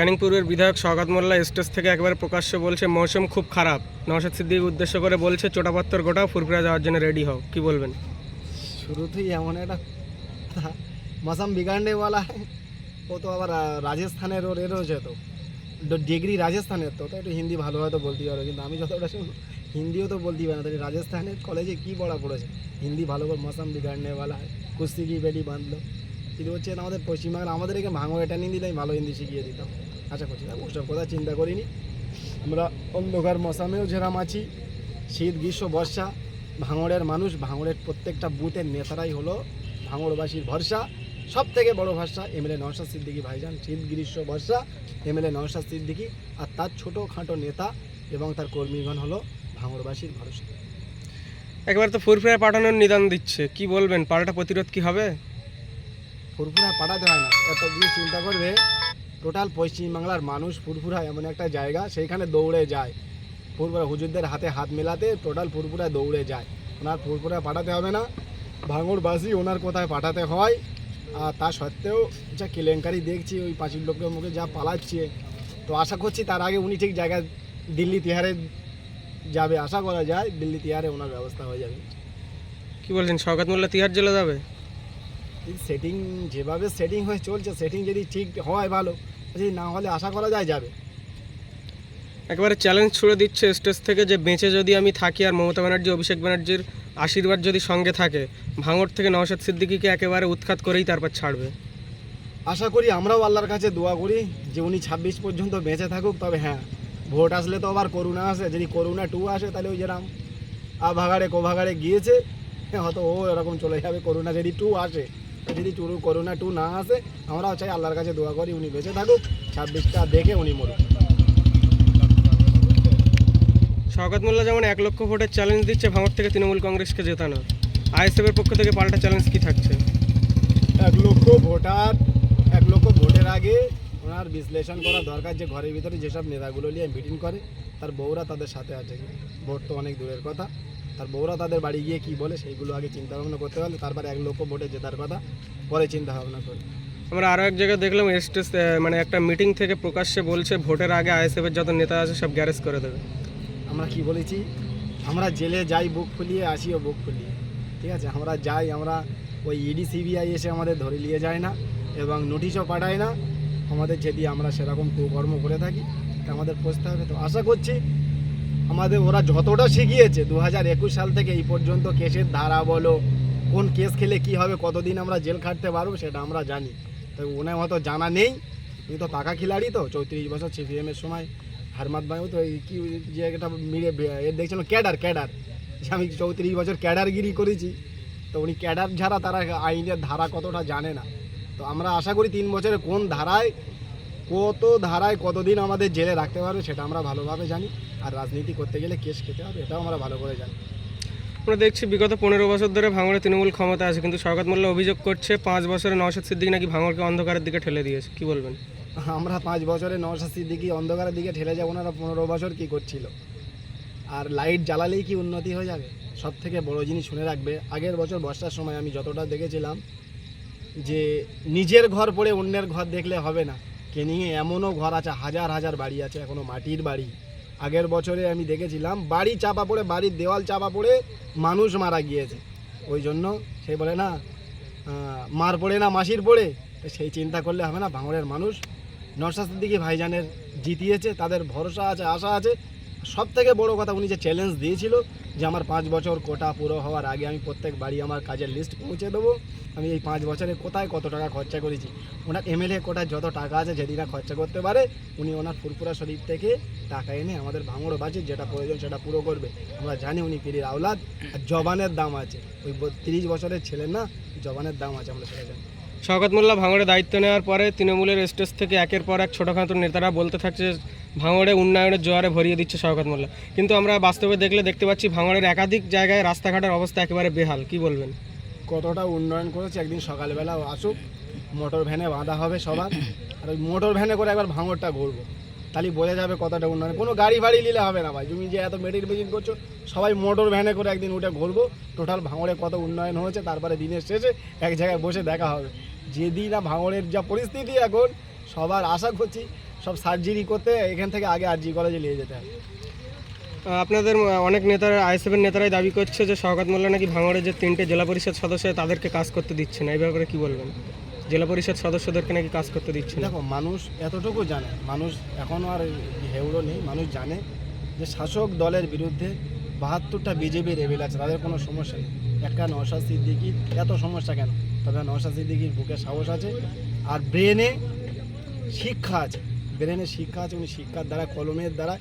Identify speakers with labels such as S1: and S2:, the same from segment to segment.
S1: ক্যানিং পূর্বের বিধায়ক স্বগত মোল্লা স্টেজ থেকে একবারে প্রকাশ্য বলছে, মৌসুম খুব খারাপ। নওশাদ সিদ্দিক উদ্দেশ্য করে বলছে, চোটাপাত্তর গোটা ফুরফুরা যাওয়ার জন্য রেডি হও। কি বলবেন?
S2: শুরুতেই এমন একটা মৌসুম বিগান্ডেওয়ালা ও তো আবার রাজস্থানের ওর এর হয়েছে তো ডিগ্রি রাজস্থানের তো একটু হিন্দি ভালো হয়তো বলতেই পারো। কিন্তু আমি যতটা শুনি, হিন্দিও তো বলতেই পারি না। তাহলে রাজস্থানের কলেজে কী পড়া পড়েছে? হিন্দি ভালো করে মৌসুম বিগাড়নেওয়ালা কুস্তি কি বেডি বাঁধলো? কিন্তু হচ্ছে আমাদের পশ্চিমবাংলা আমাদের এখানে ভাঙো এটা নিয়ে দিলে আমি ভালো হিন্দি শিখিয়ে দিতাম। আশা করছি না ওসব কথা চিন্তা করিনি। আমরা অন্ধকার মশামেও যেরাম আছি শীত গ্রীষ্ম বর্ষা ভাঙড়ের মানুষ ভাঙড়ের প্রত্যেকটা বুথের নেতারাই হলো ভাঙড়বাসীর ভরসা। সব থেকে বড় ভরসা এমএলএ নওশাদ সিদ্দিকী ভাইজান শীত গ্রীষ্ম বর্ষা এমএলএ নওশাদ সিদ্দিকী আর তার ছোটোখাটো নেতা এবং তার কর্মীগণ হলো ভাঙড়বাসীর ভরসা।
S1: একবার তো ফুরফুরা পাঠানোর নিদান দিচ্ছে কি বলবেন? পাল্টা প্রতিরোধ কি হবে?
S2: ফুরফুরা পাঠাতে হয় না এত দিয়ে চিন্তা করবে টোটাল পশ্চিমবাংলার মানুষ ফুরফুরা এমন একটা জায়গা সেইখানে দৌড়ে যায়। ফুরফুরা হুজুরদের হাতে হাত মেলাতে টোটাল ফুরফুরা দৌড়ে যায়। ওনার ফুরফুরা পাঠাতে হবে না। ভাঙড়বাসী ওনার কোথায় পাঠাতে হয়? আর তা সত্ত্বেও যা কেলেঙ্কারি দেখছি ওই পাঁচিল লোকের মুখে যা পালাচ্ছে তো আশা করছি তার আগে উনি ঠিক জায়গায় দিল্লি তিহারে যাবে। আশা করা যায় দিল্লি তিহারে ওনার ব্যবস্থা হয়ে যাবে।
S1: কি বলছেন স্বাগত মোল্লা তিহার জেলে যাবে?
S2: সেটিং যেভাবে সেটিং হয়ে চলছে সেটিং যদি ঠিক হয় ভালো যদি না হলে আশা করা যায় যাবে।
S1: একেবারে চ্যালেঞ্জ ছুড়ে দিচ্ছে স্টেজ থেকে যে বেঁচে যদি আমি থাকি আর মমতা ব্যানার্জি অভিষেক ব্যানার্জির আশীর্বাদ যদি সঙ্গে থাকে ভাঙড় থেকে নওশাদ সিদ্দিকিকে একেবারে উৎখাত করেই তারপর ছাড়বে।
S2: আশা করি আমরাও আল্লাহর কাছে দোয়া করি যে উনি ছাব্বিশ পর্যন্ত বেঁচে থাকুক তবে হ্যাঁ ভোট আসলে তো আবার করুণা আসে যদি করুণা টু আসে তাহলে ওই যেরাম আ ভাগাড়ে কো ভাগাড়ে গিয়েছে হ্যাঁ, হয়তো ও এরকম চলে যাবে করোনা যদি টু আসে। যদি টু করোনা টু না আসে আমরাও চাই আল্লাহর কাছে দোয়া করি উনি বেঁচে থাকুক ছাব্বিশটা দেখে উনি মরুক।
S1: শওকত মোল্লা যেমন এক লক্ষ ভোটের চ্যালেঞ্জ দিচ্ছে ভাঙড় থেকে তৃণমূল কংগ্রেসকে জেতানোর। আইএসএফের পক্ষ থেকে পাল্টা চ্যালেঞ্জ কি থাকছে?
S2: এক লক্ষ ভোটার এক লক্ষ ভোটের আগে ওনার বিশ্লেষণ করা দরকার যে ঘরের ভিতরে যেসব নেতাগুলো নিয়ে মিটিং করে তার বউরা তাদের সাথে আছে ভোট তো অনেক দূরের কথা। তার বউরা তাদের বাড়ি গিয়ে কি বলে সেইগুলো আগে চিন্তা ভাবনা করতে পারলে তারপরে এক লক্ষ ভোটে জেতার কথা পরে চিন্তা ভাবনা করে
S1: আমরা আরও এক জায়গায় দেখলাম স্টেজ মানে একটা মিটিং থেকে প্রকাশ্যে বলছে ভোটের আগে আইএসএফের যত নেতা আছে সব গ্যারেজ করে দেবে।
S2: আমরা কি বলেছি? আমরা জেলে যাই বুক ফুলিয়ে আসিও বুক ফুলিয়ে। ঠিক আছে? আমরা যাই আমরা ওই ইডি সিবিআই এসে আমাদের ধরে নিয়ে যায় না এবং নোটিশও পাঠায় না। আমাদের যদি আমরা সেরকম কুকর্ম করে থাকি তা আমাদের পৌঁছতে হবে। তো আশা করছি আমাদের ওরা যতটা শিখিয়েছে দু হাজার একুশ সাল থেকে এই পর্যন্ত কেসের ধারা বলো, কোন কেস খেলে কি হবে, কতদিন আমরা জেল খাটতে পারব সেটা আমরা জানি। তো ওনার হয়তো জানা নেই। উনি তো পাকা খিলাড়ি তো, চৌত্রিশ বছর সিপিএমের সময় হারমাত ভাইও তো এই কি যে একটা মিলে এর দেখছিলাম, ক্যাডার ক্যাডার। আমি চৌত্রিশ বছর ক্যাডারগিরি করেছি। তো উনি ক্যাডার ছাড়া তারা আইনের ধারা কতটা জানে না। তো আমরা আশা করি তিন বছরে কোন ধারায় কত ধারায় কতদিন আমাদের জেলে রাখতে পারবে সেটা আমরা ভালোভাবে জানি। আর রাজনীতি করতে গেলে কেস খেতে হবে এটাও আমরা ভালো করে জানি।
S1: আমরা দেখছি বিগত পনেরো বছর ধরে ভাঙড়ে তৃণমূল ক্ষমতা আছে কিন্তু শওকত মোল্লা অভিযোগ করছে পাঁচ বছরে নওশাদ সিদ্দিক নাকি ভাঙড়কে অন্ধকারের দিকে ঠেলে দিয়েছে। কি বলবেন?
S2: আমরা পাঁচ বছরে নশা সিদ্দিকি অন্ধকারের দিকে ঠেলে যাব ওনারা পনেরো বছর কি করছিল? আর লাইট জ্বালালেই কি উন্নতি হয়ে যাবে? সব থেকে বড় জিনিস শুনে রাখবে আগের বছর বর্ষার সময় আমি যতটা দেখেছিলাম যে নিজের ঘর পড়ে অন্যের ঘর দেখলে হবে না। কেনিংয়ে এমনও ঘর আছে, হাজার হাজার বাড়ি আছে এখনও মাটির বাড়ি। আগের বছরে আমি দেখেছিলাম, বাড়ি চাপা পড়ে, বাড়ির দেওয়াল চাপা পড়ে মানুষ মারা গিয়েছে। ওই জন্য সে বলে না মার পড়ে না, মাসির পড়ে। সেই চিন্তা করলে হবে না, ভাঙড়ের মানুষ নরসাস্তির দিকে ভাইজানের জিতিয়েছে, তাদের ভরসা আছে, আশা আছে সব থেকে বড় কথা উনি যে চ্যালেঞ্জ দিয়েছিল যে আমার পাঁচ বছর কোটা পুরো হওয়ার আগে আমি প্রত্যেক বাড়ি আমার কাজের লিস্ট পৌঁছে দেবো, আমি এই পাঁচ বছরে কোথায় কত টাকা খরচা করেছি। ওনার এমএলএ কোটায় যত টাকা আছে যদি না খরচা করতে পারে, উনি ওনার ফুরপুরা শরীর থেকে টাকা এনে আমাদের ভাঙড় বাজে যেটা প্রয়োজন সেটা পুরো করবে। আমরা জানি উনি পিরির আওলাদ, আর জবানের দাম আছে। ওই তিরিশ বছরের ছেলে না, জবানের দাম আছে আমরা সেটা জানি।
S1: শওকত মোল্লা ভাঙড়ে দায়িত্ব নেওয়ার পরে তৃণমূলের স্টেজ থেকে একের পর এক ছোটোখাটো নেতারা বলতে থাকছে ভাঙড়ে উন্নয়নের জোয়ারে ভরিয়ে দিচ্ছে শওকত মোল্লা। কিন্তু আমরা বাস্তবে দেখলে দেখতে পাচ্ছি ভাঙড়ের একাধিক জায়গায় রাস্তাঘাটের অবস্থা একেবারে বেহাল। কি বলবেন?
S2: কতটা উন্নয়ন করেছে একদিন সকালবেলা আসুক, মোটর ভ্যানে বাঁধা হবে সবার। আর ওই মোটর ভ্যানে করে একবার ভাঙড়টা ঘুরবো। তাহলে বোঝা যাবে কতটা উন্নয়ন। কোনো গাড়ি ফাড়ি নিলে হবে না ভাই। তুমি যে এত মেডিট মেজিন করছ, সবাই মোটর ভ্যানে করে একদিন উঠে ঘুরবো। টোটাল ভাঙড়ে কত উন্নয়ন হয়েছে, তারপরে দিনের শেষে এক জায়গায় বসে দেখা হবে। যেদিন না ভাঙড়ের যা পরিস্থিতি এখন, সবার আশা করছি সব সার্জারি করতে এখান থেকে আগে আরজি কলেজে নিয়ে যেতে
S1: আহ, আপনাদের অনেক নেতারা আইএসএফের নেতারাই দাবি করছে যে শওকত মোল্লা নাকি ভাঙড়ের যে তিনটে জেলা পরিষদ সদস্য তাদেরকে কাজ করতে দিচ্ছে না। এই ব্যাপারে কি বলবেন? জেলা পরিষদ সদস্যদেরকে নাকি কাজ করতে দিচ্ছে না।
S2: দেখো মানুষ এতটুকু জানে মানুষ এখনও আর হেউড়ো নেই মানুষ জানে যে শাসক দলের বিরুদ্ধে বাহাত্তরটা বিজেপির এবিল আছে তাদের কোনো সমস্যা নেই। একটা নওশাদ সিদ্দিকির এত সমস্যা কেন? তবে নওশাদ সিদ্দিকির বুকে সাহস আছে আর ব্রেনে শিক্ষা আছে। ব্রেনে শিক্ষা আছে, উনি শিক্ষার দ্বারা, কলমের দ্বারা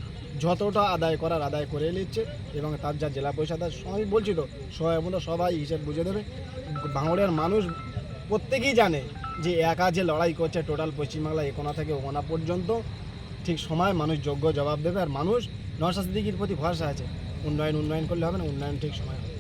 S2: যতটা আদায় করার আদায় করে নিচ্ছে এবং তার যা জেলা পরিষদ আমি বলছি তো, সবাই সবাই হিসেব বুঝে দেবে। বাংলার মানুষ প্রত্যেকেই জানে যে একা যে লড়াই করছে টোটাল পশ্চিমবাংলা একোনা থেকে ওনা পর্যন্ত, ঠিক সময় মানুষ যোগ্য জবাব দেবে আর মানুষ নওশাদ সিদ্দিকির প্রতি ভরসা আছে। উন্নয়ন উন্নয়ন করলে হবে না, উন্নয়ন ঠিক সময় হবে।